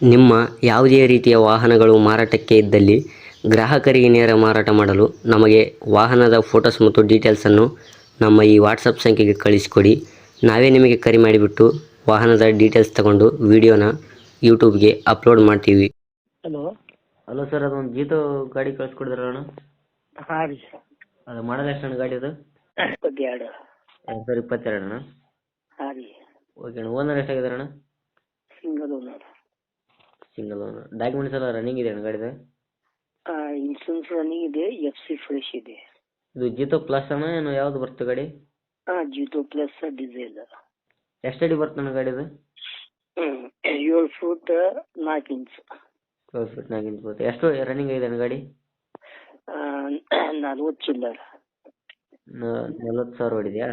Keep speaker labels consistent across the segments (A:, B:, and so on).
A: ನಿಮ್ಮ ಯಾವುದೇ ರೀತಿಯ ವಾಹನಗಳು ಮಾರಾಟಕ್ಕೆ ಇದ್ದಲ್ಲಿ ಗ್ರಾಹಕರಿಗೆ ನೇರ ಮಾರಾಟ ಮಾಡಲು ನಮಗೆ ವಾಹನದ ಫೋಟೋಸ್ ಮತ್ತು ಡೀಟೇಲ್ಸನ್ನು ನಮ್ಮ ಈ ವಾಟ್ಸಪ್ ಸಂಖ್ಯೆಗೆ ಕಳಿಸಿಕೊಡಿ. ನಾವೇ ನಿಮಗೆ ಕರೆ ಮಾಡಿಬಿಟ್ಟು ವಾಹನದ ಡೀಟೇಲ್ಸ್ ತಗೊಂಡು ವಿಡಿಯೋನ ಯೂಟ್ಯೂಬ್ಗೆ ಅಪ್ಲೋಡ್ ಮಾಡ್ತೀವಿ.
B: ಹಲೋ.
A: ಹಲೋ ಸರ್ ಅದೊಂದು ಜೀತೋ ಗಾಡಿ ಕಳಿಸ್ಕೊಡಿದ್ರಣ್ಣ
B: ಹಾಂ ರೀ
A: ಅದು ಮಾಡಲ್ ಎಷ್ಟು ಅಣ್ಣ ಗಾಡಿ ಅದು?
B: ಇಪ್ಪತ್ತೆರಡು.
A: ಎರಡು ಸಾವಿರ ಇಪ್ಪತ್ತೆರಡು ಅಣ್ಣ
B: ಹಾಂ ರೀ.
A: ಓಕೆ ಅಣ್ಣ ಓನರ್ ಎಷ್ಟಾಗಿದ್ದಾರೆ ಅಣ್ಣ?
B: Single owner.
A: Single owner. Documents ಎಲ್ಲ ರನ್ನಿಂಗ್ ಇದೆ ಗಾಡಿದು?
B: ಇನ್ಸೂರೆನ್ಸ್ ರನ್ನಿಂಗ್ ಇದೆ ಎಫ್ ಸಿ ಫ್ರೆಶ್ ಇದೆ.
A: ಇದು ಜೀತೋ ಪ್ಲಸ್ ಅನ್ನ ಏನು ಯಾವ್ದು ಬರುತ್ತೆ ಗಾಡಿ?
B: ಹಾಂ ಜೀತೋ ಪ್ಲಸ್ ಡೀಸೆಲ್
A: ಎಷ್ಟು ಅಡಿ ಬರುತ್ತೆ ಗಾಡಿ ಗಾಡಿದು?
B: ಏಳು ಫೂಟ್ ನಾಲ್ಕು ಇಂಚ್
A: ಏಳು ಫೂಟ್ ನಾಲ್ಕು ಇಂಚ್ ಬರುತ್ತೆ. ಎಷ್ಟು ರನ್ನಿಂಗ್ ಇದೆ ಗಾಡಿ?
B: ನಲ್ವತ್ತು ಚಿಲ್ಲರ್.
A: ನಲ್ವತ್ತು ಸಾವಿರ ಹೊಡಿದ್ಯಾ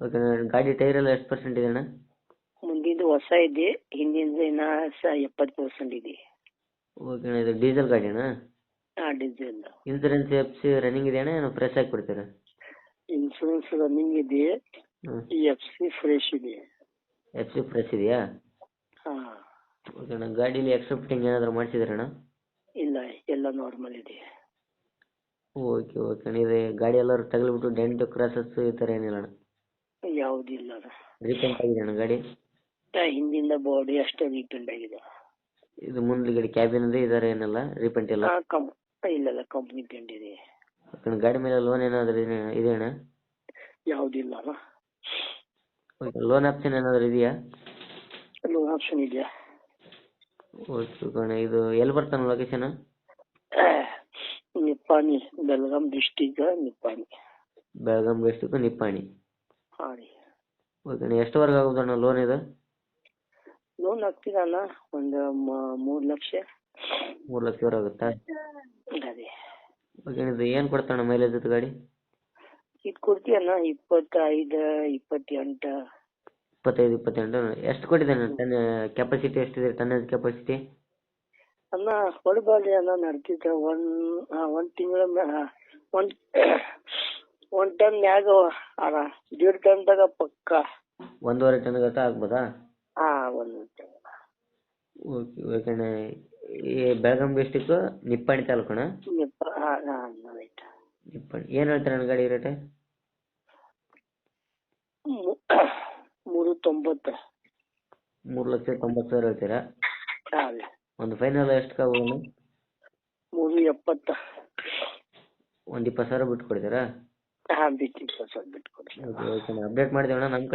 A: ಓಕೆ ಗಾಡಿ ಟೈರ್ ಎಲ್ಲ ಎಷ್ಟು ಪರ್ಸೆಂಟ್ ಇದೆ ಅಣ್ಣ
B: ಮುಂದಿಂದು ಹೊಸ ಇದೆ. ಹಿಂದಿನ ದಿನ ಎಪ್ಪತ್ ಎಪ್ಪತ್ತು ಪರ್ಸೆಂಟ್ ಇದೆ.
A: ಓಕೆ ಅಣ್ಣ ಇದು ಡೀಸೆಲ್ ಗಾಡಿನಾ
B: ಆ diesel
A: insurance F C running ಇದೆ ಅಣ್ಣ ಏನು ಫ್ರೆಶ್ ಆಗಿ ಕೊಡ್ತೀರಾ?
B: ಇನ್ಸೂರೆನ್ಸ್ ರನ್ನಿಂಗ್ ಇದೆ. ಎಫ್ ಸಿ ಫ್ರೆಶ್ ಇದೆ.
A: ಎಫ್ ಸಿ ಫ್ರೆಶ್ ಇದೆಯಾ?
B: ಹಾಂ.
A: ಓಕೆ ಅಣ್ಣ ಗಾಡೀಲಿ ಎಕ್ಸೆಪ್ಟಿಂಗ್ ಏನಾದರೂ ಮಾಡಿಸಿದ್ರಣ್ಣ
B: ಇಲ್ಲ ಎಲ್ಲ ನಾರ್ಮಲ್ ಇದೆ.
A: ಓಕೆ ಓಕೆ ಅಣ್ಣ ಇದು ಗಾಡಿ ಎಲ್ಲರೂ ತಗಲ್ಬಿಟ್ಟು ಡೆಂಟ್ ಕ್ರಾಸಸ್ ಈ ಥರ ಏನಿಲ್ಲ ಅಣ್ಣ?
B: ಯಾವುದಿಲ್ಲ
A: ರೀಪೇಂಟ್ ಆಗಿದೆ ಅಣ್ಣ ಗಾಡಿ?
B: ಹಿಂದಿಂದ ಬಾಡಿ ಅಷ್ಟೇ ರೀಪೇಂಟ್ ಆಗಿದೆ.
A: ಇದು ಮುಂದ್ಗಡೆ ಕ್ಯಾಬಿನ್ ಇದೆ ಇದಾರೆ ಏನಲ್ಲ ರೀಪೇಂಟ್ ಇಲ್ಲ
B: ಹಾ ಕಂ ಇಲ್ಲ ಇಲ್ಲ ಕಂಪ್ನಿ ಪೇಂಟ್ ಇದೆ.
A: ಅಣ್ಣ ಗಾಡಿ ಮೇಲೆ ಲೋನ್ ಏನಾದರೂ ಇದೆ ಅಣ್ಣ?
B: ಯಾವುದಿಲ್ಲ ಅಲ್ಲ.
A: ಲೋನ್ ಆಪ್ಷನ್ ಏನಾದರೂ ಇದೆಯಾ?
B: ಲೋನ್ ಆಪ್ಷನ್ ಇದೆಯಾ?
A: ಓಕೆ ಕಣ ಇದು ಎಲ್ಲಿ ಬರ್ತಾನೆ location
B: Nippani Belgaum district Nippani.
A: Belgaum district Nippani.
B: ಹಾಂ ರೀ
A: ಓಕೆ ಅಣ್ಣ ಎಷ್ಟುವರೆಗೆ ಆಗುದಣ್ಣ ಲೋನ್ ಇದು?
B: ಲೋನ್ ಹಾಕ್ತೀರಲ್ಲ? ಒಂದು ಮೂರು ಲಕ್ಷ.
A: ಮೂರು ಲಕ್ಷ ಆಗುತ್ತಾ?
B: ಅದೇ.
A: ಓಕೆ ಅಣ್ಣ ಇದು ಏನು ಕೊಡ್ತಾನೆ ಮೈಲೇಜ್ ಇದು ಗಾಡಿ?
B: ಇದು ಕೊಡ್ತೀಯಣ್ಣ ಇಪ್ಪತ್ತೈದು ಇಪ್ಪತ್ತೆಂಟು.
A: ಇಪ್ಪತ್ತೈದು ಇಪ್ಪತ್ತೆಂಟು. ಎಷ್ಟು ಕೊಟ್ಟಿದ್ದಾನೆ ತನ್ನ ಕೆಪಾಸಿಟಿ ಎಷ್ಟಿದೆ? ತನ್ನ ಕೆಪಾಸಿಟಿ
B: ಅಣ್ಣ ಹೊಡಬಾರ್ದು ಅಣ್ಣ ನಡೀತಿದ್ರೆ ಒನ್ ಒಂದು ತಿಂಗಳ ಒನ್ ಒನ್ ಟನ್ ಮ್ಯಾಗ ಅಣ್ಣ. ದೇಡ್ ಟನ್ದಾಗ ಪಕ್ಕ.
A: ಒಂದೂವರೆ ಟನ್ ಗತ ಆಗ್ಬೋದಾ?
B: ಒಂದು
A: ಓಕೆ ಓಕೆ ಅಣ್ಣ. ಈ ಬೆಳಗಾಂ ಡಿಸ್ಟಿಕ್ಕು ನಿಪ್ಪಾಣಿ ತಾಲೂಕು ಅಣ್ಣ
B: ನಿಪ್ಪ ಹಾಂ ಹಾಂ ರೈಟ್
A: ನಿಪ್ಪಾಣಿ. ಏನು ಹೇಳ್ತಾರೆ ಅಣ್ಣ ಗಾಡಿ ರೇಟ್
B: ಮೂರು ತೊಂಬತ್ತು.
A: ಮೂರು ಲಕ್ಷ ತೊಂಬತ್ತು ಸಾವಿರ ಹೇಳ್ತೀರಾ?
B: ಹಾಂ
A: ಒಂದು ಫೈನಲ್ ಎಷ್ಟು ಆಗ್ಬೋದು
B: ಮೂರು ಎಪ್ಪತ್ತು.
A: ಒಂದು ಇಪ್ಪತ್ತು ಸಾವಿರ ಬಿಟ್ಟು ಕೊಡ್ತೀರಾ
B: ಹಾಂ ಬಿಟ್ಟು ಇಪ್ಪತ್ತು ಸಾವಿರ ಬಿಟ್ಟು ಕೊಡಿ
A: ಓಕೆ ಓಕೆ ಅಪ್ಡೇಟ್ ಮಾಡ್ತೀವಿ ಅಣ್ಣ. ನಮ್ಮ